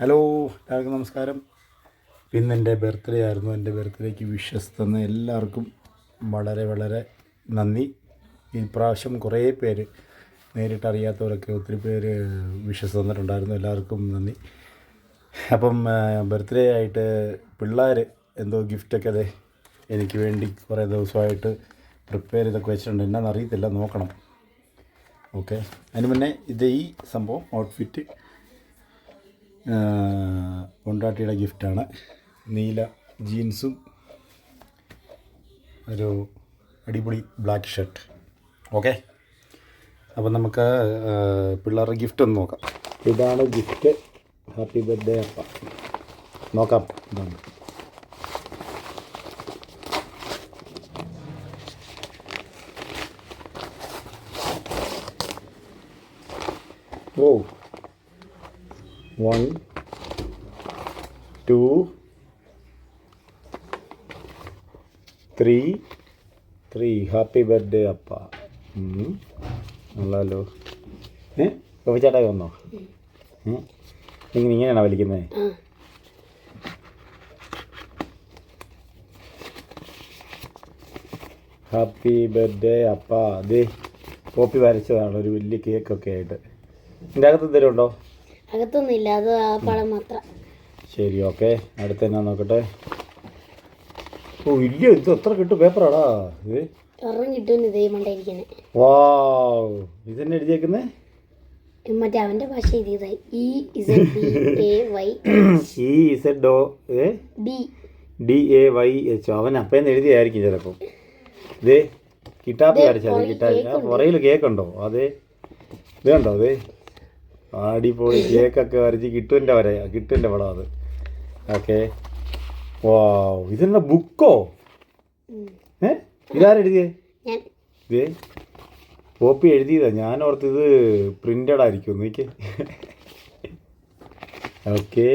Hello എല്ലാവർക്കും നമസ്കാരം. ഇന്ന് എന്റെ ബർത്ത്ഡേ ആയിരുന്നു. എന്റെ ബർത്ത്ഡേക്ക് വിഷസ് തന്ന എല്ലാവർക്കും വളരെ വളരെ നന്ദി. ഈ പ്രാവശ്യം കുറേ പേര് നേരിട്ടറിയാത്തവരൊക്കെ ഒത്തിരി പേര് വിഷസ് തന്നിട്ടുണ്ടായിരുന്നു. എല്ലാവർക്കും നന്ദി. അപ്പം ബർത്ത്ഡേ ആയിട്ട് പിള്ളേർ എന്തോ ഗിഫ്റ്റൊക്കെ അതെ എനിക്ക് വേണ്ടി കുറേ ദിവസമായിട്ട് പ്രിപ്പയർ ചെയ്തൊക്കെ വെച്ചിട്ടുണ്ട്. എന്നാന്ന് അറിയത്തില്ല. നോക്കണം. ഓക്കെ അതിന് മുന്നേ ഇത് ഈ സംഭവം ഔട്ട്ഫിറ്റ് കൊണ്ടാട്ടിയുടെ ഗിഫ്റ്റാണ്. നീല ജീൻസും ഒരു അടിപൊളി ബ്ലാക്ക് ഷർട്ട്. ഓക്കെ? അപ്പോൾ നമുക്ക് പിള്ളേരുടെ ഗിഫ്റ്റ് ഒന്ന് നോക്കാം. ഇതാണ് ഗിഫ്റ്റ്. ഹാപ്പി ബർത്ത്ഡേ അപ്പ. നോക്കാം. ഇതാണ്. ഓ. One two three three happy birthday അപ്പ. നല്ലല്ലോ ഏ? ചേട്ടായി വന്നോ? ഏ ഇങ്ങനെ ഇങ്ങനെയാണോ വലിക്കുന്നത് ഹാപ്പി ബർത്ത്ഡേ അപ്പ. അതെ കോപ്പി വരച്ചതാണ്. ഒരു വലിയ കേക്കൊക്കെ ആയിട്ട്. ഇതിന്റെ അകത്ത് എന്തെങ്കിലും ഉണ്ടോ? അകത്തൊന്നുമില്ല അത് ആ പഴം മാത്രം. ശരി ഓക്കെ. അടുത്ത എന്നാ നോക്കട്ടെ? ഓ ഇല്ല ഇത് എത്ര കിട്ടും പേപ്പറാടാ ഇത്? ഒരെണ്ണം കിട്ടുമെന്ന് ഇതേ മണ്ടായിരിക്കണേ വാവ്. ഇതെന്നെ എഴുതിയേക്കുന്നേ? മറ്റേ അവന്റെ ഭാഷ എഴുതിയതായി. E Z B A Y E Z ഡോ ഏ? D D A Y H അവൻ അപ്പേന്ന് എഴുതിയായിരിക്കും ചിലപ്പോൾ ഇതേ കിട്ടാപ്പ് വരച്ചാൽ കിട്ടാപ്പ് പുറയിൽ കേക്കുണ്ടോ. അതെ ഇത് കണ്ടോ അതെ? അടിപൊളി കേക്കൊക്കെ വരച്ച് കിട്ടുവിന്റെ വര കിട്ടുവിന്റെ പടം അത്. ഓക്കെ. വാ ഇതെന്നാ ബുക്കോ? ഏ? ഇതാരെഴുതിയേ ഇതേ കോപ്പി എഴുതിയതാ. ഞാൻ ഓർത്ത് ഇത് പ്രിന്റഡ് ആയിരിക്കും. നോക്കി ഓക്കെ.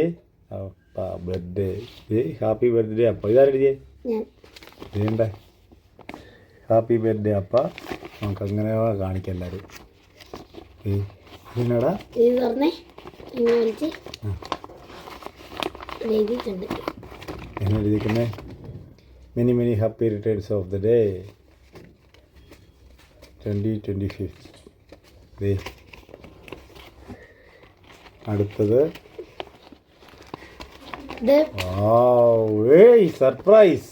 അപ്പ ബർത്ത്ഡേ. ഹാപ്പി ബർത്ത്ഡേ അപ്പ. ഇതാരെഴുതിയേ വേണ്ട ഹാപ്പി ബർത്ത്ഡേ അപ്പ. നമുക്ക് അങ്ങനെ കാണിക്കാം എല്ലാവരും ഏ ഇതിനടാ ഇത് തുറന്നേ ഇങ്ങനെ വലിച്ച് എഴുതിയിട്ടുണ്ട്. എന്നാ എഴുതിയിരിക്കുന്നേ many many happy returns of the day twenty twenty fifth ദേ. അടുത്തത്. സർപ്രൈസ്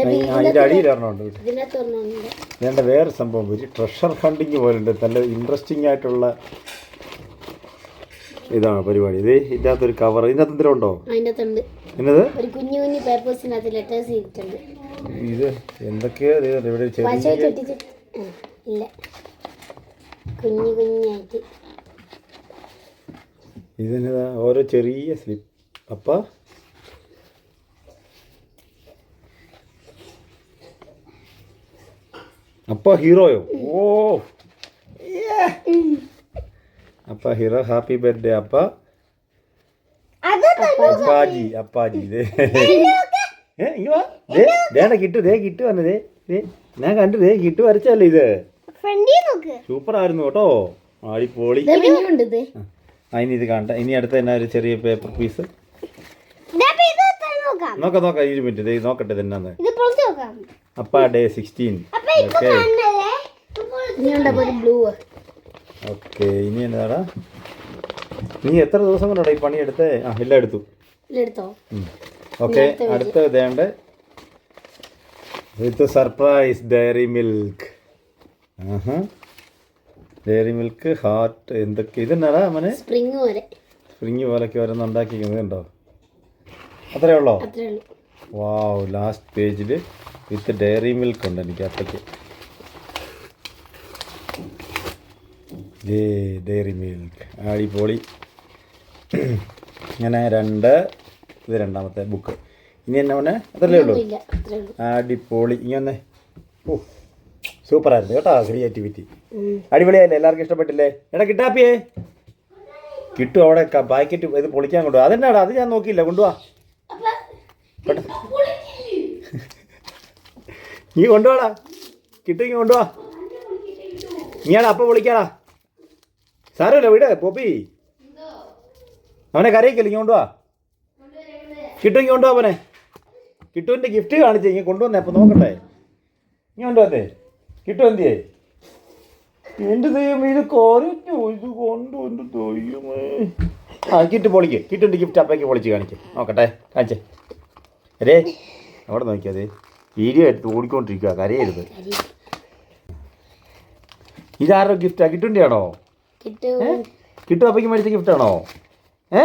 അതിന്റെ ഒരെണ്ണമുണ്ട് വേണ്ട വേറെ സംഭവം ഒരു ട്രഷർ ഹണ്ടിങ് പോലുണ്ട്. നല്ല ഇൻട്രസ്റ്റിംഗ് ആയിട്ടുള്ള ഇതാണ് പരിപാടി. ഇത് ഇതിന്റെ അകത്തൊരു കവർ ഇതിനകത്ത് എന്തെങ്കിലും ഉണ്ടോ? എന്നത്? ഒരു കുഞ്ഞു കുഞ്ഞു പേപ്പേഴ്സിനകത്ത് ലെറ്റേഴ്സ് ചെയ്തിട്ടുണ്ട് ഇത് എന്തൊക്കെയാ? ഇവിടെ ഇല്ല. കുഞ്ഞു കുഞ്ഞായിട്ട്. ഇതിന് ഓരോ ചെറിയ സ്ലിപ്പ് അപ്പ അപ്പ ഹീറോയോ? ഓ. അപ്പ ഹീറോ ഹാപ്പി ബർത്ത്ഡേ. അപ്പ അപ്പാജി അപ്പാജി. ദേ. ഏ ഇങ്ങ് വാ. ദേ ദേണ്ട കിട്ടു. ദേ കിട്ടു വന്നതേ ദേ ഞാൻ കണ്ടു. ദേ കിട്ടു വരച്ചല്ലേ ഇത്? സൂപ്പർ ആയിരുന്നു കേട്ടോ. ആടിപ്പോളി പോളി പിന്നെയുണ്ട് ഇത്? കണ്ട. ഇനി അടുത്ത തന്നെ ഒരു ചെറിയ പേപ്പർ പീസ് നോക്കാം. നോക്കാം ഇരുപത് മിനിറ്റ് നോക്കട്ടെ തന്നെ അപ്പ ഡേ സിക്സ്റ്റീൻ ഓക്കെ ഓക്കെ ഇനി എന്താടാ? നീ എത്ര ദിവസം കൊണ്ടാടാ ഈ പണി എടുത്തേ? ആ എല്ലാം എടുത്തു. ഓക്കെ അടുത്ത ഇതേണ്ട. വിത്ത് സർപ്രൈസ് ഡയറി മിൽക്ക് ആഹാ. ഡയറി മിൽക്ക് ഹാർട്ട് എന്തൊക്കെ ഇതെന്നാടാ മോനെ? സ്പ്രിങ് പോലെ. സ്പ്രിങ് പോലൊക്കെ ഓരോന്ന് ഉണ്ടാക്കിക്കുന്നത് ഉണ്ടോ അത്രേ ഉള്ളോ? അത്രേ ഉള്ളൂ. വാവ് ലാസ്റ്റ് പേജിൽ വിത്ത് ഡയറി മിൽക്ക് ഉണ്ട് എനിക്ക് അപ്പയ്ക്ക് ഏ ഡയറി മിൽക്ക്. ആടി അടിപൊളി. ഇങ്ങനെ രണ്ട് ഇത് രണ്ടാമത്തെ ബുക്ക്. ഇനി എന്നെ മോനെ? അതല്ലേ ഉള്ളൂ? അടിപൊളി. ഇനി ഒന്ന് ഓ സൂപ്പറായിരുന്നു കേട്ടോ ക്രിയേറ്റിവിറ്റി അടിപൊളിയായില്ലേ? എല്ലാവർക്കും ഇഷ്ടപ്പെട്ടില്ലേ? എടാ കിട്ടാപ്പിയേ. കിട്ടും അവിടെ പാക്കറ്റ് ഇത് പൊളിക്കാൻ കൊണ്ടുപോകാം അതെന്നാടാ? അത് ഞാൻ നോക്കിയില്ല കൊണ്ടുപോവാ പെട്ടെന്ന് നീ കൊണ്ടുപോടാ. കിട്ടുമെങ്കിൽ കൊണ്ടുപോവാ. നീയാടാ അപ്പം വിളിക്കാടാ. സാരമില്ല വിട് പോപ്പി. അവനെ കരയിക്കില്ല ഇങ്ങനെ കൊണ്ടുവാ കിട്ടുമെങ്കിൽ കൊണ്ടുവാ അവനെ. കിട്ടുവിന്റെ ഗിഫ്റ്റ് കാണിച്ചേ ഇങ്ങനെ കൊണ്ടുവന്നേ അപ്പം നോക്കട്ടെ. ഇങ്ങനെ കൊണ്ടുവന്നേ. കിട്ടു എന്തിയേ? എന്റെ ദൈവം ഇത് കുറഞ്ഞു ഇത് കൊണ്ടു എന്റെ ദൈവമേ. ആ കിട്ടു പൊളിക്ക്. കിട്ടുണ്ട് ഗിഫ്റ്റ് അപ്പേക്ക് പൊളിച്ച് കാണിക്കേ. നോക്കട്ടെ കാണിച്ചേ. അരേ അവിടെ നോക്കിയാതെ വീഡിയോ എടുത്ത് ഓടിക്കൊണ്ടിരിക്കുക കരയരുത് ഇതാരോ ഗിഫ്റ്റാ കിട്ടുന്റെ കിട്ടും. അപ്പയ്ക്ക് മേടിച്ച ഗിഫ്റ്റാണോ ഏ?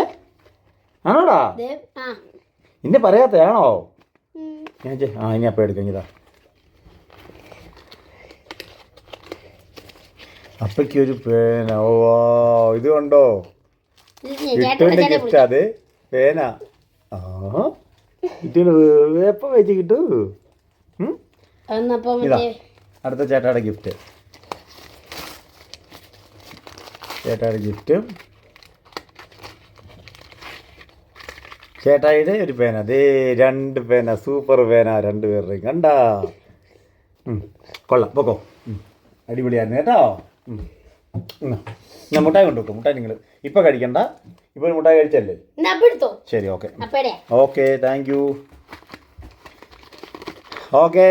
ആണോടാ? ഇന്നെ പറയാത്തയാണോ ആണോ ഞാൻ ആ ഇനി അപ്പം എടുക്കാം ഇതാ. അപ്പയ്ക്ക് ഒരു പേന. ഓ ഇത് കണ്ടോ? കിട്ടുവിന്റെ ഗിഫ്റ്റ് അത് പേന. ആ കിട്ടുവിന് എപ്പോൾ വെച്ച് കിട്ടു. ഇതാ അടുത്ത ചേട്ടായുടെ ഗിഫ്റ്റ് ചേട്ടായുടെ ഗിഫ്റ്റ് ചേട്ടായിയുടെ ഒരു പേന. ദേ രണ്ട് പേന സൂപ്പർ പേന രണ്ട് പേരുടെയും കണ്ടാ? കൊള്ളാം. പൊക്കോ. അടിപൊളിയായിരുന്നു കേട്ടോ. ഞാൻ മുട്ടായി കൊണ്ടുവെക്കും മുട്ടായി നിങ്ങൾ ഇപ്പം കഴിക്കണ്ട. ഇപ്പൊ ഒരു മുട്ടായി കഴിച്ചല്ലേ? ശരി okay. Okay thank you. Okay.